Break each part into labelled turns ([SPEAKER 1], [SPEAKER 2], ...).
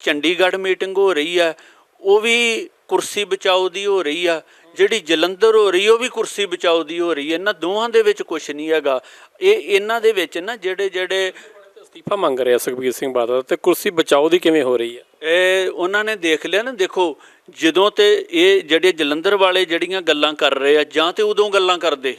[SPEAKER 1] Chandigarh meeting ਹੋ ਰਹੀ ਆ ਉਹ ਵੀ ਕੁਰਸੀ ਬਚਾਓ ਦੀ ਹੋ ਰਹੀ ਆ ਜਿਹੜੀ ਜਲੰਧਰ ਹੋ ਰਹੀ ਉਹ ਵੀ ਕੁਰਸੀ ਬਚਾਓ ਦੀ ਹੋ ਰਹੀ ਹੈ। ਇਹਨਾਂ ਦੋਹਾਂ ਦੇ ਵਿੱਚ ਕੁਝ ਨਹੀਂ ਹੈਗਾ। ਇਹ ਇਹਨਾਂ ਦੇ ਵਿੱਚ ਨਾ ਜਿਹੜੇ ਜਿਹੜੇ
[SPEAKER 2] ਅਸਤੀਫਾ ਮੰਗ ਰਿਹਾ ਸੁਖਬੀਰ ਸਿੰਘ ਬਾਦਲ ਤੇ ਕੁਰਸੀ ਬਚਾਓ ਦੀ ਕਿਵੇਂ ਹੋ ਰਹੀ ਹੈ?
[SPEAKER 1] ਇਹ ਉਹਨਾਂ ਨੇ ਦੇਖ ਲਿਆ ਨਾ ਦੇਖੋ ਜਦੋਂ ਤੇ ਇਹ ਜਿਹੜੇ ਜਲੰਧਰ ਵਾਲੇ ਜਿਹੜੀਆਂ ਗੱਲਾਂ ਕਰ ਰਹੇ ਆ ਜਾਂ ਤੇ ਉਦੋਂ ਗੱਲਾਂ ਕਰਦੇ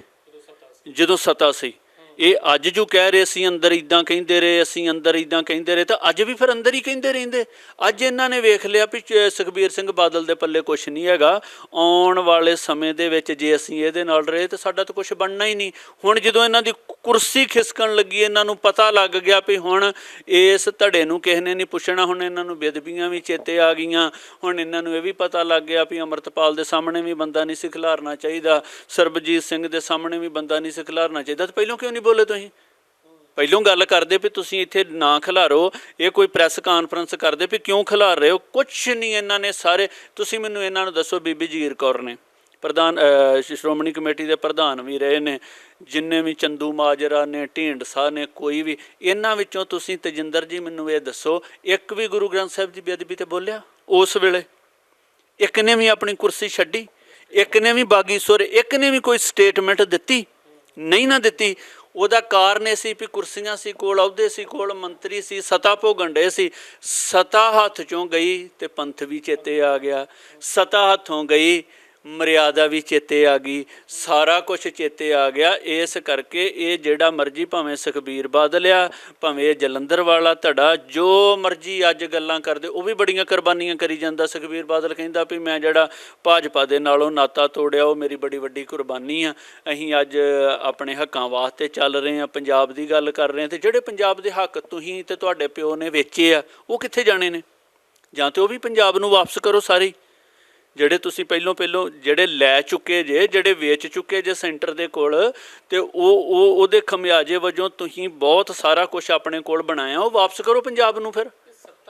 [SPEAKER 1] ਜਦੋਂ ਸਤਾ ਸੀ। ਇਹ ਅੱਜ ਜੋ ਕਹਿ ਰਹੇ ਅਸੀਂ, ਅੰਦਰ ਇਦਾਂ ਕਹਿੰਦੇ ਰਹੇ, ਅਸੀਂ ਅੰਦਰ ਇਦਾਂ ਕਹਿੰਦੇ ਰਹੇ, ਤਾਂ ਅੱਜ ਵੀ ਫਿਰ ਅੰਦਰ ਹੀ ਕਹਿੰਦੇ ਰਹਿੰਦੇ। ਅੱਜ ਇਹਨਾਂ ਨੇ ਵੇਖ ਲਿਆ ਵੀ ਸੁਖਬੀਰ ਸਿੰਘ ਬਾਦਲ ਦੇ ਪੱਲੇ ਕੁਝ ਨਹੀਂ ਹੈਗਾ। ਆਉਣ ਵਾਲੇ ਸਮੇਂ ਦੇ ਵਿੱਚ ਜੇ ਅਸੀਂ ਇਹਦੇ ਨਾਲ ਰਹੇ, ਤਾਂ ਸਾਡਾ ਤਾਂ ਕੁਝ ਬਣਨਾ ਹੀ ਨਹੀਂ। ਹੁਣ ਜਦੋਂ ਇਹਨਾਂ ਦੀ ਕੁਰਸੀ ਖਿਸਕਣ ਲੱਗੀ, ਇਹਨਾਂ ਨੂੰ ਪਤਾ ਲੱਗ ਗਿਆ ਵੀ ਹੁਣ ਇਸ ਧੜੇ ਨੂੰ ਕਿਸੇ ਨੇ ਨਹੀਂ ਪੁੱਛਣਾ, ਹੁਣ ਇਹਨਾਂ ਨੂੰ ਬੇਦਬੀਆਂ ਵੀ ਚੇਤੇ ਆ ਗਈਆਂ, ਹੁਣ ਇਹਨਾਂ ਨੂੰ ਇਹ ਵੀ ਪਤਾ ਲੱਗ ਗਿਆ ਵੀ ਅਮਰਤਪਾਲ ਦੇ ਸਾਹਮਣੇ ਵੀ ਬੰਦਾ ਨਹੀਂ ਸਿਖਲਾਰਨਾ ਚਾਹੀਦਾ, ਸਰਬਜੀਤ ਸਿੰਘ ਦੇ ਸਾਹਮਣੇ ਵੀ ਬੰਦਾ ਨਹੀਂ ਸਿਖਲਾਰਨਾ ਚਾਹੀਦਾ। ਤਾਂ ਪਹਿਲਾਂ ਕਿਉਂ ਨਹੀਂ ਬੋਲੇ ਤੁਸੀਂ? ਪਹਿਲੋਂ ਗੱਲ ਕਰਦੇ ਵੀ ਤੁਸੀਂ ਇੱਥੇ ਨਾ ਖਿਲਾਰੋ, ਇਹ ਕੋਈ ਪ੍ਰੈਸ ਕਾਨਫਰੰਸ ਕਰਦੇ ਵੀ ਕਿਉਂ ਖਿਲਾਰ ਰਹੇ ਹੋ? ਕੁਛ ਨਹੀਂ ਇਹਨਾਂ ਨੇ ਸਾਰੇ, ਤੁਸੀਂ ਮੈਨੂੰ ਇਹਨਾਂ ਨੂੰ ਦੱਸੋ ਬੀਬੀ ਜੀਰ ਕੌਰ ਨੇ। ਪ੍ਰਧਾਨ ਸ਼੍ਰੋਮਣੀ ਕਮੇਟੀ ਦੇ ਪ੍ਰਧਾਨ ਵੀ ਰਹੇ ਨੇ, ਜਿੰਨੇ ਵੀ ਚੰਦੂ ਮਾਜਰਾ ਨੇ ਢੀਂਡਸਾ ਨੇ, ਕੋਈ ਵੀ, ਇਹਨਾਂ ਵਿੱਚੋਂ ਤੁਸੀਂ ਤਜਿੰਦਰ ਜੀ ਮੈਨੂੰ ਇਹ ਦੱਸੋ, ਇੱਕ ਵੀ ਗੁਰੂ ਗ੍ਰੰਥ ਸਾਹਿਬ ਜੀ ਬੇਅਦਬੀ ਤੇ ਬੋਲਿਆ? ਉਸ ਵੇਲੇ ਇੱਕ ਨੇ ਵੀ ਆਪਣੀ ਕੁਰਸੀ ਛੱਡੀ, ਇੱਕ ਨੇ ਵੀ ਬਾਗੀਸੁਰ ਇੱਕ ਨੇ ਵੀ ਕੋਈ ਸਟੇਟਮੈਂਟ ਦਿੱਤੀ? ਨਹੀਂ ਨਾ ਦਿੱਤੀ। ਉਹਦਾ ਕਾਰਨ ਇਹ ਸੀ ਵੀ ਕੁਰਸੀਆਂ ਸੀ ਕੋਲ, ਅਹੁਦੇ ਸੀ ਕੋਲ, ਮੰਤਰੀ ਸੀ, ਸਤਾ ਭੋਗਣ ਡੇ ਸੀ। ਸਤਾ ਹੱਥ ਚੋਂ ਗਈ ਤੇ ਪੰਥ ਵੀ ਚੇਤੇ ਆ ਗਿਆ। ਸਤਾ ਹੱਥੋਂ ਗਈ ਮਰਿਆਦਾ ਵੀ ਚੇਤੇ ਆ ਗਈ, ਸਾਰਾ ਕੁਝ ਚੇਤੇ ਆ ਗਿਆ। ਇਸ ਕਰਕੇ ਇਹ ਜਿਹੜਾ ਮਰਜ਼ੀ ਭਾਵੇਂ ਸੁਖਬੀਰ ਬਾਦਲ ਆ, ਭਾਵੇਂ ਇਹ ਜਲੰਧਰ ਵਾਲਾ ਧੜਾ, ਜੋ ਮਰਜ਼ੀ ਅੱਜ ਗੱਲਾਂ ਕਰਦੇ, ਉਹ ਵੀ ਬੜੀਆਂ ਕੁਰਬਾਨੀਆਂ ਕਰੀ ਜਾਂਦਾ। ਸੁਖਬੀਰ ਬਾਦਲ ਕਹਿੰਦਾ ਵੀ ਮੈਂ ਜਿਹੜਾ ਭਾਜਪਾ ਦੇ ਨਾਲੋਂ ਨਾਤਾ ਤੋੜਿਆ, ਉਹ ਮੇਰੀ ਬੜੀ ਵੱਡੀ ਕੁਰਬਾਨੀ ਆ। ਅਸੀਂ ਅੱਜ ਆਪਣੇ ਹੱਕਾਂ ਵਾਸਤੇ ਚੱਲ ਰਹੇ ਆ, ਪੰਜਾਬ ਦੀ ਗੱਲ ਕਰ ਰਹੇ ਆ, ਤੇ ਜਿਹੜੇ ਪੰਜਾਬ ਦੇ ਹੱਕ ਤੁਸੀਂ ਤੇ ਤੁਹਾਡੇ ਪਿਓ ਨੇ ਵੇਚੇ ਆ, ਉਹ ਕਿੱਥੇ ਜਾਣੇ ਨੇ? ਜਾਂ ਤੇ ਉਹ ਵੀ ਪੰਜਾਬ ਨੂੰ ਵਾਪਸ ਕਰੋ ਸਾਰੇ ਜਿਹੜੇ ਤੁਸੀਂ ਪਹਿਲੋਂ ਪਹਿਲੋਂ ਜਿਹੜੇ ਲੈ ਚੁੱਕੇ ਜੇ, ਜਿਹੜੇ ਵੇਚ ਚੁੱਕੇ ਜੇ ਸੈਂਟਰ ਦੇ ਕੋਲ, ਤੇ ਉਹ ਉਹ, ਉਹਦੇ ਖਮਿਆਜੇ ਵਜੋਂ ਤੁਸੀਂ ਬਹੁਤ ਸਾਰਾ ਕੁਝ ਆਪਣੇ ਕੋਲ ਬਣਾਇਆ, ਉਹ ਵਾਪਸ ਕਰੋ ਪੰਜਾਬ ਨੂੰ ਫਿਰ।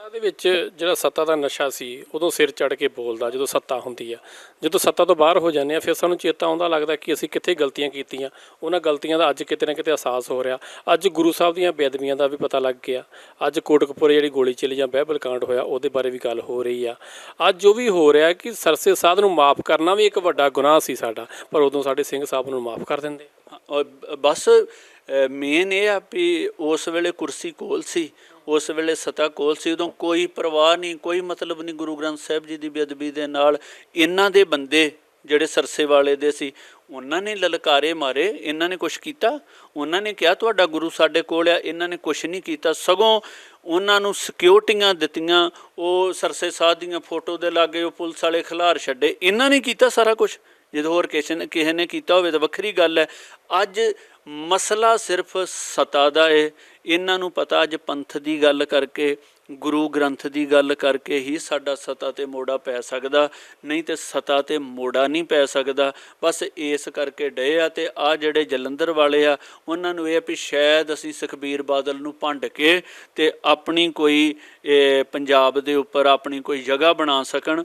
[SPEAKER 2] ਸੱਤਾ ਦੇ ਵਿੱਚ ਜਿਹੜਾ ਸੱਤਾ ਦਾ ਨਸ਼ਾ ਸੀ, ਉਦੋਂ ਸਿਰ ਚੜ ਕੇ ਬੋਲਦਾ, ਜਦੋਂ ਸੱਤਾ ਹੁੰਦੀ ਆ। ਜਦੋਂ ਸੱਤਾ ਤੋਂ ਬਾਹਰ ਹੋ ਜਾਂਦੇ ਆ, ਫਿਰ ਸਾਨੂੰ ਚੇਤਾ ਆਉਂਦਾ ਲੱਗਦਾ ਕਿ ਅਸੀਂ ਕਿੱਥੇ ਗਲਤੀਆਂ ਕੀਤੀਆਂ। ਉਹਨਾਂ ਗਲਤੀਆਂ ਦਾ ਅੱਜ ਕਿਤੇ ਨਾ ਕਿਤੇ ਅਹਿਸਾਸ ਹੋ ਰਿਹਾ। ਅੱਜ ਗੁਰੂ ਸਾਹਿਬ ਦੀਆਂ ਬੇਅਦਬੀਆਂ ਦਾ ਵੀ ਪਤਾ ਲੱਗ ਗਿਆ। ਅੱਜ ਕੋਟਕਪੁਰੇ ਜਿਹੜੀ ਗੋਲੀ ਚੱਲੀ ਜਾਂ ਬਹਿਬਲ ਕਾਂਡ ਹੋਇਆ, ਉਹਦੇ ਬਾਰੇ ਵੀ ਗੱਲ ਹੋ ਰਹੀ ਆ। ਅੱਜ ਜੋ ਵੀ ਹੋ ਰਿਹਾ ਕਿ ਸਰਸੇ ਸਾਧ ਨੂੰ ਮਾਫ ਕਰਨਾ ਵੀ ਇੱਕ ਵੱਡਾ ਗੁਨਾਹ ਸੀ ਸਾਡਾ, ਪਰ ਉਦੋਂ ਸਾਡੇ ਸਿੰਘ ਸਾਹਿਬ ਨੂੰ ਮਾਫ ਕਰ ਦਿੰਦੇ।
[SPEAKER 1] ਬਸ ਮੇਨ ਇਹ ਆ ਵੀ ਉਸ ਵੇਲੇ ਕੁਰਸੀ ਕੋਲ ਸੀ। ਉਸ ਵੇਲੇ ਸਤਾ ਕੋਲ ਸੀ, ਉਦੋਂ ਕੋਈ ਪਰਵਾਹ ਨਹੀਂ, ਕੋਈ ਮਤਲਬ ਨਹੀਂ ਗੁਰੂ ਗ੍ਰੰਥ ਸਾਹਿਬ ਜੀ ਦੀ ਬੇਅਦਬੀ ਦੇ ਨਾਲ ਇਹਨਾਂ ਦੇ ਬੰਦੇ ਜਿਹੜੇ ਸਰਸੇ ਵਾਲੇ ਦੇ ਸੀ, ਉਹਨਾਂ ਨੇ ਲਲਕਾਰੇ ਮਾਰੇ, ਇਹਨਾਂ ਨੇ ਕੁਝ ਕੀਤਾ? ਉਹਨਾਂ ਨੇ ਕਿਹਾ, ਤੁਹਾਡਾ ਗੁਰੂ ਸਾਡੇ ਕੋਲ ਆ। ਇਹਨਾਂ ਨੇ ਕੁਝ ਨਹੀਂ ਕੀਤਾ। ਸਗੋਂ ਉਹਨਾਂ ਨੂੰ ਸਿਕਿਉਰਟੀਆਂ ਦਿੱਤੀਆਂ, ਉਹ ਸਰਸੇ ਸਾਧ ਦੀਆਂ ਫੋਟੋ ਦੇ ਲਾਗੇ, ਉਹ ਪੁਲਿਸ ਵਾਲੇ ਖਿਲਾਰ ਛੱਡੇ। ਇਹਨਾਂ ਨੇ ਕੀਤਾ ਸਾਰਾ ਕੁਝ ਜਦੋਂ ਹੋਰ ਕਿਸੇ ਨੇ ਕਿਸੇ ਨੇ ਕੀਤਾ ਹੋਵੇ ਤਾਂ ਵੱਖਰੀ ਗੱਲ ਹੈ। ਅੱਜ ਮਸਲਾ ਸਿਰਫ ਸਤਾ ਦਾ ਹੈ ਇਹਨਾਂ ਨੂੰ ਪਤਾ ਅੱਜ ਪੰਥ ਦੀ ਗੱਲ ਕਰਕੇ, ਗੁਰੂ ਗ੍ਰੰਥ ਦੀ ਗੱਲ ਕਰਕੇ ਹੀ ਸਾਡਾ ਸਤਾ ਤੇ ਮੋੜਾ ਪੈ ਸਕਦਾ। ਨਹੀਂ ਤੇ ਸਤਾ ਤੇ ਮੋੜਾ ਨਹੀਂ ਪੈ ਸਕਦਾ। ਬਸ ਇਸ ਕਰਕੇ ਡਏ ਆ ਤੇ ਆ ਜਿਹੜੇ ਜਲੰਧਰ ਵਾਲੇ ਆ, ਉਹਨਾਂ ਨੂੰ ਇਹ ਆ ਵੀ ਸ਼ਾਇਦ ਅਸੀਂ ਸੁਖਬੀਰ ਬਾਦਲ ਨੂੰ ਭੰਡ ਕੇ ਤੇ ਆਪਣੀ ਕੋਈ ਪੰਜਾਬ ਦੇ ਉੱਪਰ ਆਪਣੀ ਕੋਈ ਜਗ੍ਹਾ ਬਣਾ ਸਕਣ।